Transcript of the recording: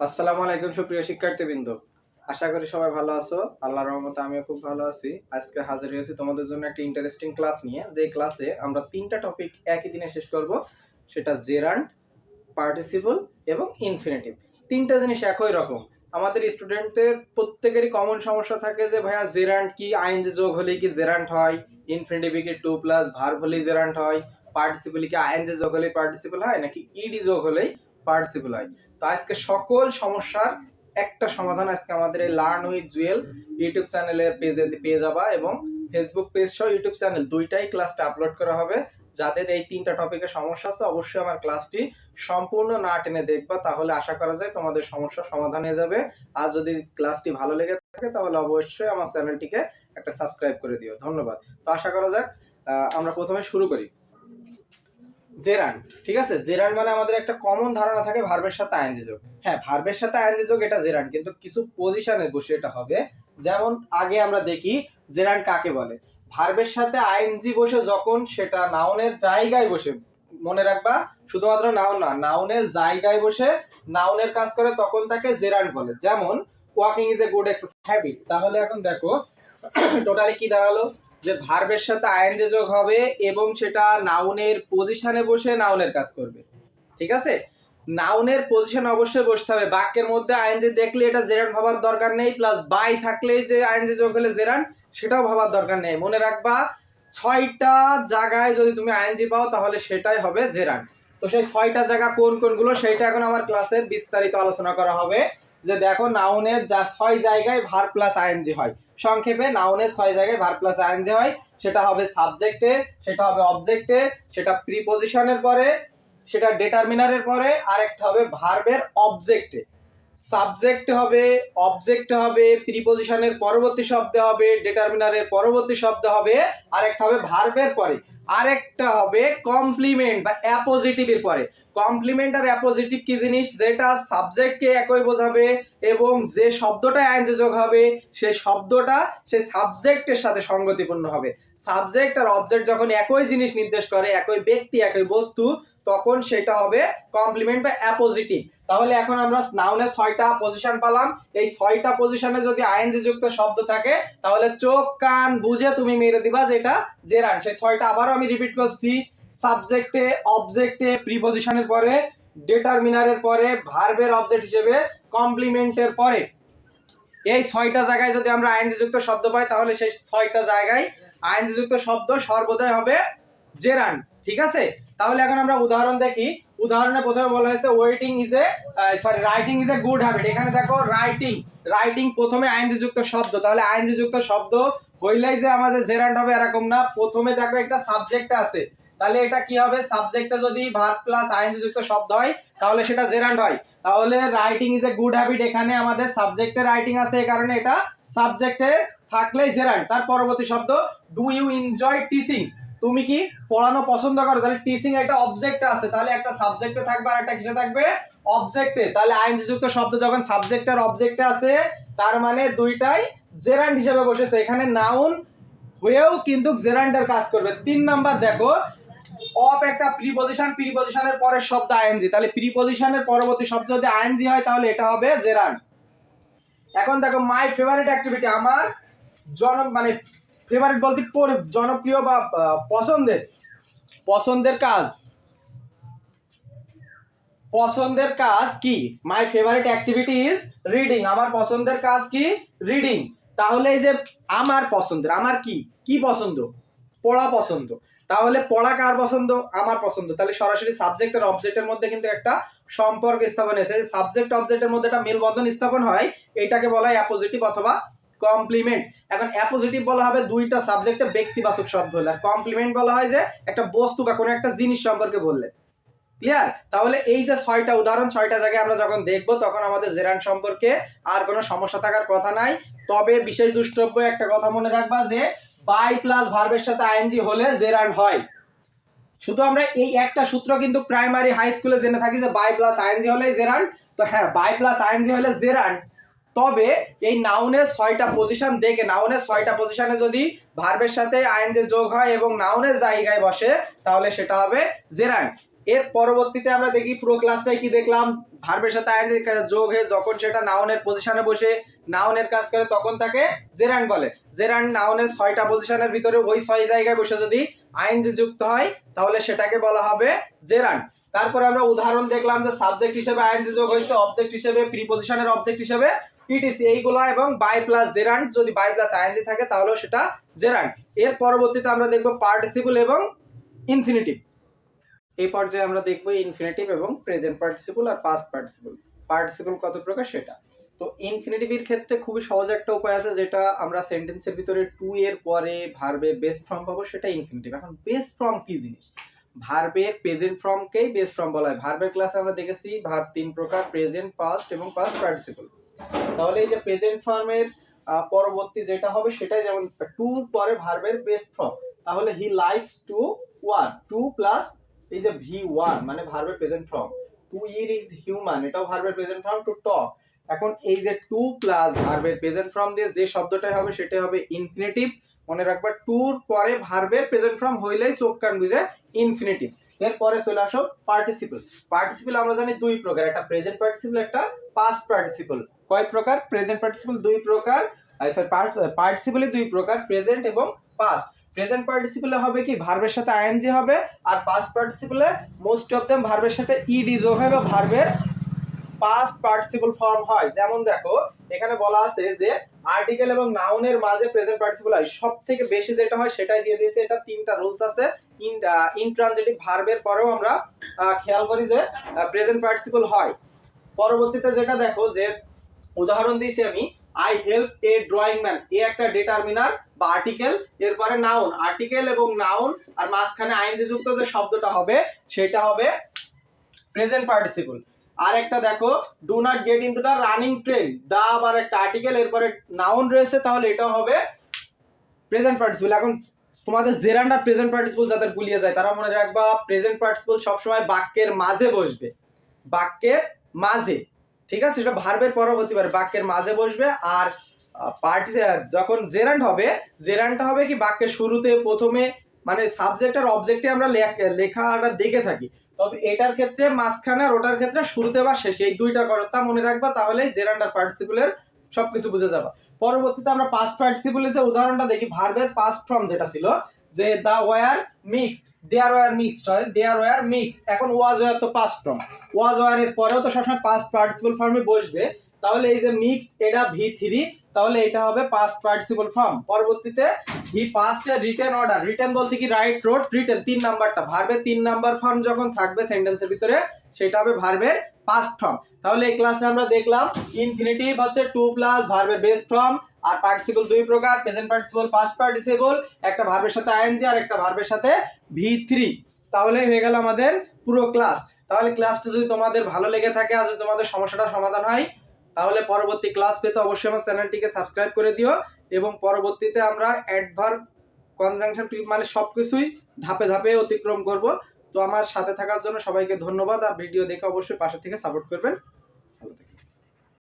আসসালামু আলাইকুম, সুপ্রিয় শিক্ষার্থীবৃন্দ। আশা করি সবাই ভালো আছো। আল্লাহর রহমতে আমিও খুব ভালো আছি। আজকে হাজির হয়েছি তোমাদের জন্য একটা ইন্টারেস্টিং ক্লাস নিয়ে। যে ক্লাসে আমরা তিনটা টপিক একই দিনে শেষ করব। সেটা জেরান্ড পার্টিসিপল এবং ইনফিনিটিভ তিনটা জিনিস একই রকম। আমাদের স্টুডেন্টদের প্রত্যেকেরই কমন সমস্যা থাকে যে, ভাইয়া জেরান্ড কি? আইএনজি যোগ হলে কি জেরান্ড হয়? ইনফিনিটিভ কি টু প্লাস ভার্ব হলেই জেরান্ড হয়? পার্টিসিপল কি? আইএনজি যোগ হলেই পার্টিসিপল হয়? নাকি ইডি যোগ হলেই পার্টিসিপল হয়? তো আজকে সকল সমস্যার একটা সমাধান আজকে আমাদের এই লার্ন উইথ জুয়েল ইউটিউব চ্যানেলের পেজে পেয়ে যাবা এবং ফেসবুক পেজ সহ ইউটিউব চ্যানেল দুইটাই ক্লাসটা আপলোড করা হবে। যাদের এই তিনটা টপিকে সমস্যা আছে, অবশ্যই আমার ক্লাসটি সম্পূর্ণ না টেনে দেখবা, তাহলে আশা করা যায় তোমাদের সমস্যার সমাধান হয়ে যাবে। আর যদি ক্লাসটি ভালো লেগে থাকে, তাহলে অবশ্যই আমার চ্যানেলটিকে একটা সাবস্ক্রাইব করে দিও। ধন্যবাদ। তো আশা করা যাক আমরা প্রথমে শুরু করি। জেরান, ঠিক আছে? জেরান মানে আমাদের একটা কমন ধারণা থাকে ভার্বের সাথে আইএনজি যোগ। হ্যাঁ ভার্বের সাথে আইএনজি যোগ এটা জেরান, কিন্তু কিছু পজিশনে বসে এটা হবে। যেমন আগে আমরা দেখি জেরান কাকে বলে? ভার্বের সাথে আইএনজি বসে যখন সেটা নাউনের জায়গায় বসে, মনে রাখবা, শুধুমাত্র নাউন না নাউনের জায়গায় বসে নাউনের কাজ করে তখন তাকে জেরান বলে। যেমন walking is a good exercise habit তাহলে এখন দেখো টোটালি কি দাঁড়াল? যে ভার্বের সাথে আইএনজি যোগ হবে এবং সেটা নাউনের পজিশনে বসে নাউনের কাজ করবে। ঠিক আছে? নাউনের পজিশন অবশ্যই বসতে হবে। বাক্যের মধ্যে আইএনজি দেখলে এটা জেরান ভাবার দরকার নেই প্লাস বাই থাকলে যে আইএনজি যোগ হলে জেরান, সেটাও ভাবার দরকার নেই। মনে রাখবা, ছয়টা জায়গায় যদি তুমি আইএনজি পাও, তাহলে সেটাই হবে জেরান। তো সেই ছয়টা জায়গা কোন কোনগুলো, সেইটা এখন আমার ক্লাসের বিস্তারিত আলোচনা করা হবে। যে দেখো নাউনের যা ছয় জায়গায় ভার প্লাস আইএনজি হয়। সংক্ষেপে নাউনের ছয় জায়গায় ভার প্লাস আইএনজি হয়। সেটা হবে সাবজেক্টে সেটা হবে অবজেক্টে সেটা প্রিপজিশনের পরে, সেটা ডেটারমিনারের পরে, আরেকটা হবে ভার্বের অবজেক্টে সাবজেক্ট হবে অবজেক্ট হবে প্রিপজিশনের পরবর্তী শব্দ হবে ডেটারমিনারের পরবর্তী শব্দ হবে, আরেকটা হবে ভার্বের পরে। আরেকটা হবে কমপ্লিমেন্ট বা অ্যাপোজিটিভের পরে। কমপ্লিমেন্ট আর অ্যাপোজিটিভ কি জিনিস? যেটা সাবজেক্টকে একই বোঝাবে এবং যে শব্দটা যোগ হবে সেই শব্দটা সেই সাবজেক্টের সাথে সঙ্গতিপূর্ণ হবে। সাবজেক্ট আর অবজেক্ট যখন একই জিনিস নির্দেশ করে, একই ব্যক্তি, একই বস্তু, তখন সেটা হবে কমপ্লিমেন্ট বা অ্যাপোজিটিভ তাহলে এখন আমরা নাউনের ছয়টা পজিশন পেলাম। এই ছয়টা পজিশনে যদি আইএনজি যুক্ত শব্দ থাকে, তাহলে চোখ, কান বুঝে তুমি মেরে দিবা যেটা জেরান। সেই ছয়টা আবারও আমি রিপিট করছি সাবজেক্টে অবজেক্টে প্রিপজিশনের পরে ডেটারমিনারের পরে ভার্বের অবজেক্ট হিসেবে কমপ্লিমেন্টের পরে। এই ছয়টা জায়গায় যদি আমরা আইনজি যুক্ত শব্দ পাই, তাহলে সেই ছয়টা জায়গায় আইনজি যুক্ত শব্দ সর্বদাই হবে জেরান ঠিক আছে? তাহলে এখন আমরা উদাহরণ দেখি। উদাহরণে প্রথমে বলা হয়েছে waiting is a sorry writing is a good habit এখানে দেখো রাইটিং রাইটিং প্রথমে আইনজি যুক্ত শব্দ। তাহলে আইনজি যুক্ত শব্দ হইলেই যে আমাদের জেরান্ড হবে এরকম না। প্রথমে দেখো একটা সাবজেক্ট আছে। তাহলে এটা কি হবে? সাবজেক্টে যদি ভার্ব প্লাস আইনজি যুক্ত শব্দ হয়, তাহলে সেটা জেরান্ড হয়। তাহলে writing is a good habit এখানে আমাদের সাবজেক্টে রাইটিং আছে এই কারণে এটা সাবজেক্টে থাকলেই জেরান্ড তার পরবর্তী শব্দ ডু ইউ এনজয় টিচিং তুমি কি পড়ানো পছন্দ করো? তাহলে টিচিং একটা অবজেক্ট আছে। তাহলে একটা সাবজেক্টে থাকবে আর একটা কিসে থাকবে? অবজেক্টে তাহলে আইনজি যুক্ত শব্দ যখন সাবজেক্ট আর অবজেক্টে আছে, তার মানে দুইটাই জেরান্ড হিসেবে বসেছে। এখানে নাউন হয়েও কিন্তু জেরান্ডের কাজ করবে। তিন নাম্বার দেখো অফ একটা প্রিপজিশন প্রিপজিশনের পরের শব্দ আইএনজি তাহলে প্রিপজিশনের পরবর্তী শব্দ যদি আইএনজি হয়, তাহলে এটা হবে জেরান্ড। এখন দেখো মাই ফেভারিট অ্যাক্টিভিটি আমার জন মানে ফেভারিট বলতে পর- জনপ্রিয় বা পছন্দের। পছন্দের কাজ। পছন্দের কাজ কি? My favourite activity is reading আমার পছন্দের কাজ কি? রিডিং তাহলে এই যে আমার পছন্দের আমার কি? কি পছন্দ? পড়া পছন্দ। তাহলে পড়া কার পছন্দ? আমার পছন্দ। তাহলে সরাসরি সাবজেক্ট আর অবজেক্টের মধ্যে কিন্তু একটা সম্পর্ক স্থাপন হয়েছে। সাবজেক্ট অবজেক্টের মধ্যে একটা মেলবন্ধন স্থাপন হয়। এটাকে বলা হয় অ্যাপোজিটিভ অথবা কমপ্লিমেন্ট এখন অ্যাপোজিটিভ বলা হবে দুইটা সাবজেক্টে ব্যক্তিবাচক শব্দ হলে। আর কমপ্লিমেন্ট বলা হয় যে একটা বস্তু বা কোনো একটা জিনিস সম্পর্কে বললে। ক্লিয়ার তাহলে এই যে ছয়টা, উদাহরণ ছয়টা জায়গায় আমরা যখন দেখব, তখন আমাদের জেরান সম্পর্কে আর কোনো সমস্যা থাকার কথা নাই। তবে বিশেষ দুষ্টব্য একটা কথা মনে রাখবা যে বাই প্লাস ভার্বের সাথে আইএনজি হলে জেরান হয়। শুধু আমরা এই একটা সূত্র কিন্তু প্রাইমারি হাই স্কুলে জেনে থাকি যে বাই প্লাস আইএনজি হলে জেরান। তো হ্যাঁ বাই প্লাস আইএনজি হলে জেরান। তবে এই নাউনের ছয়টা পজিশন দেখে নাউনের ছয়টা পজিশনে যদি ভার্বের সাথে আইএনজি যোগ হয় এবং নাউনের জায়গায় বসে, তাহলে সেটা হবে জেরান। এর পরবর্তীতে আমরা দেখি পুরো ক্লাসটাই কি দেখলাম? ভার্বের সাথে আইএনজি যোগ হয়ে যখন সেটা নাউনের পজিশনে বসে নাউনের কাজ করে, তখন তাকে জেরান বলে। জেরান নাউনের ছয়টা পজিশনের ভিতরে ওই ছয় জায়গায় বসে যদি আইএনজি যুক্ত হয়, তাহলে সেটাকে বলা হবে জেরান তারপরে আমরা উদাহরণ দেখলাম যে সাবজেক্ট হিসেবে আইএনজি যোগ হয়েছে অবজেক্ট হিসেবে প্রিপজিশনের অবজেক্ট হিসেবে ইটিসি এইগুলো এবং বাই প্লাস জেরান্ড যদি বাই প্লাস আইএনজি থাকে, তাহলেও সেটা জেরান এর পরবর্তীতে আমরা দেখব পার্টিসিপল এবং ইনফিনিটিভ এই পর্যায়ে আমরা দেখব ইনফিনিটিভ এবং প্রেজেন্ট পার্টিসিপল আর পাস্ট পার্টিসিপল পার্টিসিপল কত প্রকার সেটা? তো ইনফিনিটিভের ক্ষেত্রে খুবই সহজ একটা উপায় আছে, যেটা আমরা সেন্টেন্সের ভিতরে টু এর পরে ভার্বের বেস্ট ফর্ম পাবো, সেটা ইনফিনিটিভ এখন বেস্ট ফর্ম কি জিনিস? ভার্বের প্রেজেন্ট ফর্মকেই বেস্ট ফর্ম বলা হয়? ভার্বের ক্লাসে আমরা দেখেছি ভার্ব তিন প্রকার প্রেজেন্ট পাস্ট এবং পাস্ট পার্টিসিপল তাহলে এই যে প্রেজেন্ট ফর্মের পরবর্তী যেটা হবে, সেটাই যেমন টু পরে ভার্বের বেস্ট ফর্ম তাহলে he likes to one to plus এই যে ভি ওয়ান মানে ভার্বের present form to err is human এটাও ভার্বের প্রেজেন্ট ফর্ম টু টক এখন এই যে টু প্লাস ভার্বের প্রেজেন্ট ফর্ম দিয়ে যে শব্দটাই হবে, সেটাই হবে ইনফিনিটিভ মনে রাখবা টুর পরে ভার্বের প্রেজেন্ট ফর্ম হইলেই চোখ কান বুঝে ইনফিনিটিভ এরপরে চলে আসো পার্টিসিপল পার্টিসিপল আমরা জানি দুই প্রকার, একটা প্রেজেন্ট পার্টিসিপল একটা পাস্ট পার্টিসিপল কয় প্রকার? প্রেজেন্ট পার্টিসিপল দুই প্রকার পার্টিসিপলে দুই প্রকার প্রেজেন্ট এবং পাস্ট প্রেজেন্ট পার্টিসিপলে হবে কি? ভার্বের সাথে আইএনজি হবে, আর পাস্ট পার্টিসিপলে মোস্ট অফ দেম ভার্বের সাথে ইডি যোগ হবে বা ভার্বের পাস্ট পার্টিসিপল ফর্ম হয়। যেমন দেখো, এখানে বলা আছে যে আর্টিকেল এবং নাউনের মাঝে প্রেজেন্ট পার্টিসিপল হয়। সব থেকে বেশি যেটা হয়, সেটাই দিয়ে দিয়েছে। এটা তিনটা রুলস আছে। ইন ইনট্রানজিটিভ ভার্বের পরেও আমরা খেয়াল করি যে প্রেজেন্ট পার্টিসিপল হয়। পরবর্তীতে যেটা দেখো, যে উদাহরণ দিয়েছি আমি I help a drawing man a একটা ডিটারমিনার বা আর্টিকেল এরপরে নাউন আর্টিকেল এবং নাউন আর মাঝখানে আইনজি যুক্ত যে শব্দটা হবে, সেটা হবে প্রেজেন্ট পার্টিসিপল আর একটা দেখো do not get into the running train the আবার একটা আর্টিকেল এরপরে নাউন রয়েছে, তাহলে এটাও হবে প্রেজেন্ট পার্টিসিপল এখন তোমাদের জেরান্ড আর প্রেজেন্ট পার্টিসিপল যাদের গুলিয়ে যায়, তারা মনে রাখবা প্রেজেন্ট পার্টিসিপল সবসময় বাক্যের মাঝে বসবে। বাক্যের মাঝে। ঠিক আছে, সেটা ভার্বের পরও হতে পারে। বাক্যের মাঝে বসবে আর পার্টি যখন জেরান্ড হবে জেরান্ডটা হবে কি বাক্যের শুরুতে, প্রথমে মানে সাবজেক্ট আর অবজেক্টে আমরা লেখ- লেখাটা দেখে থাকি। তবে এটার ক্ষেত্রে মাঝখানে আর ওটার ক্ষেত্রে শুরুতে বা শেষে এই দুইটা কথা মনে রাখবা, তাহলে জেরান্ড আর পার্টিসিপলের সবকিছু বুঝে যাবা। পরবর্তীতে আমরা পাস্ট পার্টিসিপলের যে উদাহরণটা দেখি ভার্বের পাস্ট ফর্ম যেটা ছিল যে the were mixed, there were mixed হয় দেয়ার ওয়ার মিক্সড। এখন ওয়াজ ওয়ার তো পাস্ট ফর্ম ওয়াজ ওয়ার এর পরেও তো সবসময় পাস্ট পার্টিসিপল ফর্মে বসবে। তাহলে এই যে মিক্সড এটা ভি থ্রি তাহলে এটা হবে পাস্ট পার্টিসিপল ফর্ম পরবর্তীতে he passed a written order written বলতে কি রাইট রোড রিটেন তিন নাম্বারটা। ভার্বের তিন নাম্বার ফর্ম যখন থাকবে সেন্টেন্সের ভিতরে, সেটা হবে ভার্বের পাস্ট ফর্ম তাহলে এই ক্লাসে আমরা দেখলাম ইনফিনিটিভ হচ্ছে টু প্লাস ভার্বের বেস ফর্ম আর পার্টিসিপল দুই প্রকার প্রেজেন্ট পার্টিসিপল পাস্ট পার্টিসিপল একটা ভার্বের সাথে আইএনজি আর একটা ভার্বের সাথে ভি থ্রি তাহলে হয়ে গেল আমাদের পুরো ক্লাস তাহলে ক্লাসটা যদি তোমাদের ভালো লেগে থাকে আর যদি তোমাদের সমস্যাটা সমাধান হয়, তাহলে পরবর্তী ক্লাস পেতে অবশ্যই আমার চ্যানেলটিকে সাবস্ক্রাইব করে দিও এবং পরবর্তীতে আমরা অ্যাডভার্ব কনজাংশন মানে সবকিছুই ধাপে ধাপে অতিক্রম করব। তো আমার সাথে থাকার জন্য সবাইকে ধন্যবাদ। আর ভিডিও দেখে অবশ্যই পাশে থেকে সাপোর্ট করবেন।